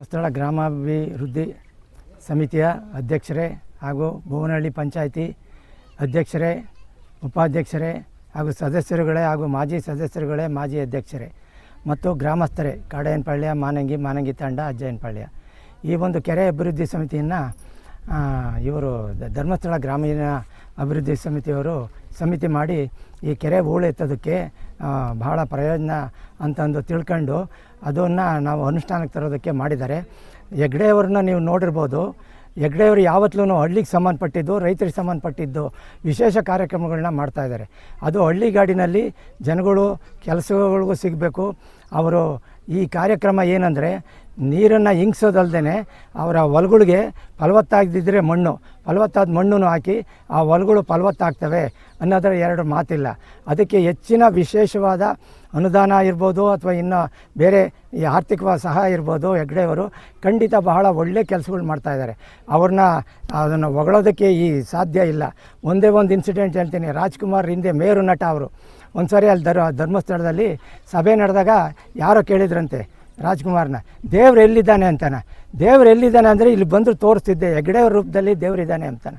ಸ್ಥಳ ಗ್ರಾಮಾಭಿವೃದ್ಧಿ ಸಮಿತಿಯ ಅಧ್ಯಕ್ಷರೇ ಹಾಗೂ ಭುವನಹಳ್ಳಿ ಪಂಚಾಯಿತಿ ಅಧ್ಯಕ್ಷರೇ, ಉಪಾಧ್ಯಕ್ಷರೇ ಹಾಗೂ ಸದಸ್ಯರುಗಳೇ ಹಾಗೂ ಮಾಜಿ ಸದಸ್ಯರುಗಳೇ ಮಾಜಿ ಅಧ್ಯಕ್ಷರೇ ಮತ್ತು ಗ್ರಾಮಸ್ಥರೇ ಕಾಡೇನಪಾಳ್ಯ ಮಾನಂಗಿ ಮಾನಂಗಿ ತಾಂಡ ಅಜ್ಜಯನಪಾಳ್ಯ ಈ ಒಂದು ಕೆರೆ ಅಭಿವೃದ್ಧಿ ಸಮಿತಿಯನ್ನು ಇವರು ಧರ್ಮಸ್ಥಳ ಗ್ರಾಮೀಣ ಅಭಿವೃದ್ಧಿ ಸಮಿತಿಯವರು ಸಮಿತಿ ಮಾಡಿ ಈ ಕೆರೆ ಹೂಳೆತ್ತೋದಕ್ಕೆ ಬಹಳ ಪ್ರಯೋಜನ ಅಂತಂದು ತಿಳ್ಕೊಂಡು ಅದನ್ನು ನಾವು ಅನುಷ್ಠಾನಕ್ಕೆ ತರೋದಕ್ಕೆ ಮಾಡಿದ್ದಾರೆ. ಹೆಗ್ಡೆಯವ್ರನ್ನ ನೀವು ನೋಡಿರ್ಬೋದು. ಹೆಗ್ಡೆಯವರು ಯಾವತ್ತೂ ಹಳ್ಳಿಗೆ ಸಂಬಂಧಪಟ್ಟಿದ್ದು, ರೈತರಿಗೆ ಸಂಬಂಧಪಟ್ಟಿದ್ದು ವಿಶೇಷ ಕಾರ್ಯಕ್ರಮಗಳನ್ನ ಮಾಡ್ತಾಯಿದ್ದಾರೆ ಅದು ಹಳ್ಳಿ ಗಾಡಿನಲ್ಲಿ ಜನಗಳು, ಕೆಲಸಗಳಿಗೂ ಸಿಗಬೇಕು. ಅವರು ಈ ಕಾರ್ಯಕ್ರಮ ಏನಂದರೆ ನೀರನ್ನು ಹಿಂಗ್ಸೋದಲ್ದೇ ಅವರ ಹೊಲಗಳಿಗೆ ಫಲವತ್ತಾಗದಿದ್ದರೆ ಮಣ್ಣು, ಫಲವತ್ತಾದ ಮಣ್ಣು ಹಾಕಿ ಆ ಹೊಲಗಳು ಫಲವತ್ತಾಗ್ತವೆ ಅನ್ನೋದರ ಎರಡು ಮಾತಿಲ್ಲ. ಅದಕ್ಕೆ ಹೆಚ್ಚಿನ ವಿಶೇಷವಾದ ಅನುದಾನ ಇರ್ಬೋದು ಅಥವಾ ಇನ್ನು ಬೇರೆ ಈ ಆರ್ಥಿಕವಾದ ಸಹಾಯ ಇರ್ಬೋದು ಹೆಗ್ಡೆಯವರು ಖಂಡಿತ ಬಹಳ ಒಳ್ಳೆ ಕೆಲಸಗಳು ಮಾಡ್ತಾ ಇದ್ದಾರೆ. ಅವ್ರನ್ನ ಅದನ್ನು ಹೊಗಳೋದಕ್ಕೆ ಈ ಸಾಧ್ಯ ಇಲ್ಲ. ಒಂದೇ ಒಂದು ಇನ್ಸಿಡೆಂಟ್ ಹೇಳ್ತೀನಿ. ರಾಜ್ಕುಮಾರ್ ಹಿಂದೆ ಮೇರು ನಟ ಅವರು. ಒಂದು ಸಾರಿ ಅಲ್ಲಿ ಧರ್ಮ, ಧರ್ಮಸ್ಥಳದಲ್ಲಿ ಸಭೆ ನಡೆದಾಗ ಯಾರೋ ಕೇಳಿದ್ರಂತೆ ರಾಜ್ಕುಮಾರ್ನ, ದೇವ್ರು ಎಲ್ಲಿದ್ದಾನೆ ಅಂತಾನೆ? ದೇವ್ರು ಎಲ್ಲಿದ್ದಾನೆ ಅಂದರೆ ಇಲ್ಲಿ ಬಂದು ತೋರಿಸ್ತಿದ್ದೆ ಹೆಗ್ಡೆಯವ್ರ ರೂಪದಲ್ಲಿ ದೇವರಿದ್ದಾನೆ ಅಂತಾನೆ.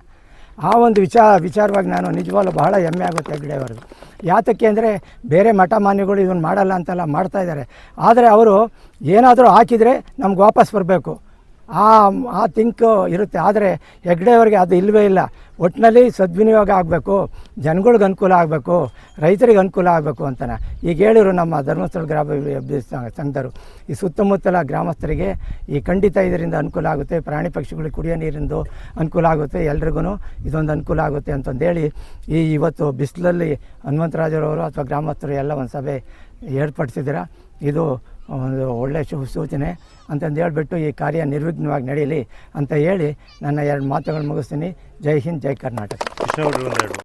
ಆ ಒಂದು ವಿಚಾರ, ವಿಚಾರವಾಗಿ ನಾನು ನಿಜವಾಗ್ಲೂ ಬಹಳ ಹೆಮ್ಮೆ ಆಗುತ್ತೆ ಹೆಗ್ಡೆಯವ್ರದ್ದು ಯಾತಕ್ಕೆ ಅಂದರೆ ಬೇರೆ ಮಠ ಮಾನ್ಯಗಳು ಇದನ್ನು ಮಾಡಲ್ಲ ಅಂತೆಲ್ಲ ಮಾಡ್ತಾ ಇದ್ದಾರೆ. ಆದರೆ ಅವರು ಏನಾದರೂ ಹಾಕಿದರೆ ನಮ್ಗೆ ವಾಪಸ್ ಬರಬೇಕು. ಆ ಆ ಥಿಂಕ್ ಇರುತ್ತೆ. ಆದರೆ ಹೆಗ್ಡೆಯವ್ರಿಗೆ ಅದು ಇಲ್ಲವೇ ಇಲ್ಲ. ಒಟ್ಟಿನಲ್ಲಿ ಸದ್ವಿನಿಯೋಗ ಆಗಬೇಕು, ಜನಗಳಿಗೆ ಅನುಕೂಲ ಆಗಬೇಕು, ರೈತರಿಗೆ ಅನುಕೂಲ ಆಗಬೇಕು ಅಂತಾನೆ. ಈಗ ಹೇಳಿರು ನಮ್ಮ ಧರ್ಮಸ್ಥಳ ಗ್ರಾಮಾಭಿವೃದ್ಧಿ ಸಂಘ- ಸಂಘದವರು. ಈ ಸುತ್ತಮುತ್ತಲ ಗ್ರಾಮಸ್ಥರಿಗೆ ಈ ಖಂಡಿತ ಇದರಿಂದ ಅನುಕೂಲ ಆಗುತ್ತೆ. ಪ್ರಾಣಿ ಪಕ್ಷಿಗಳಿಗೆ ಕುಡಿಯೋ ನೀರಿಂದು ಅನುಕೂಲ ಆಗುತ್ತೆ. ಎಲ್ರಿಗೂ ಇದೊಂದು ಅನುಕೂಲ ಆಗುತ್ತೆ ಅಂತಂದೇಳಿ ಈ ಇವತ್ತು ಬಿಸಿಲಲ್ಲಿ ಹನುಮಂತರಾಜರವರು ಅಥವಾ ಗ್ರಾಮಸ್ಥರು ಎಲ್ಲ ಒಂದು ಸಭೆ ಏರ್ಪಡಿಸಿದ್ದೀರ. ಇದು ಒಂದು ಒಳ್ಳೆಯ ಶುಭ ಸೂಚನೆ ಅಂತಂದು ಹೇಳ್ಬಿಟ್ಟು ಈ ಕಾರ್ಯ ನಿರ್ವಿಘ್ನವಾಗಿ ನಡೆಯಲಿ ಅಂತ ಹೇಳಿ ನನ್ನ ಎರಡು ಮಾತುಗಳು ಮುಗಿಸ್ತೀನಿ. ಜೈ ಹಿಂದ್, ಜೈ ಕರ್ನಾಟಕ.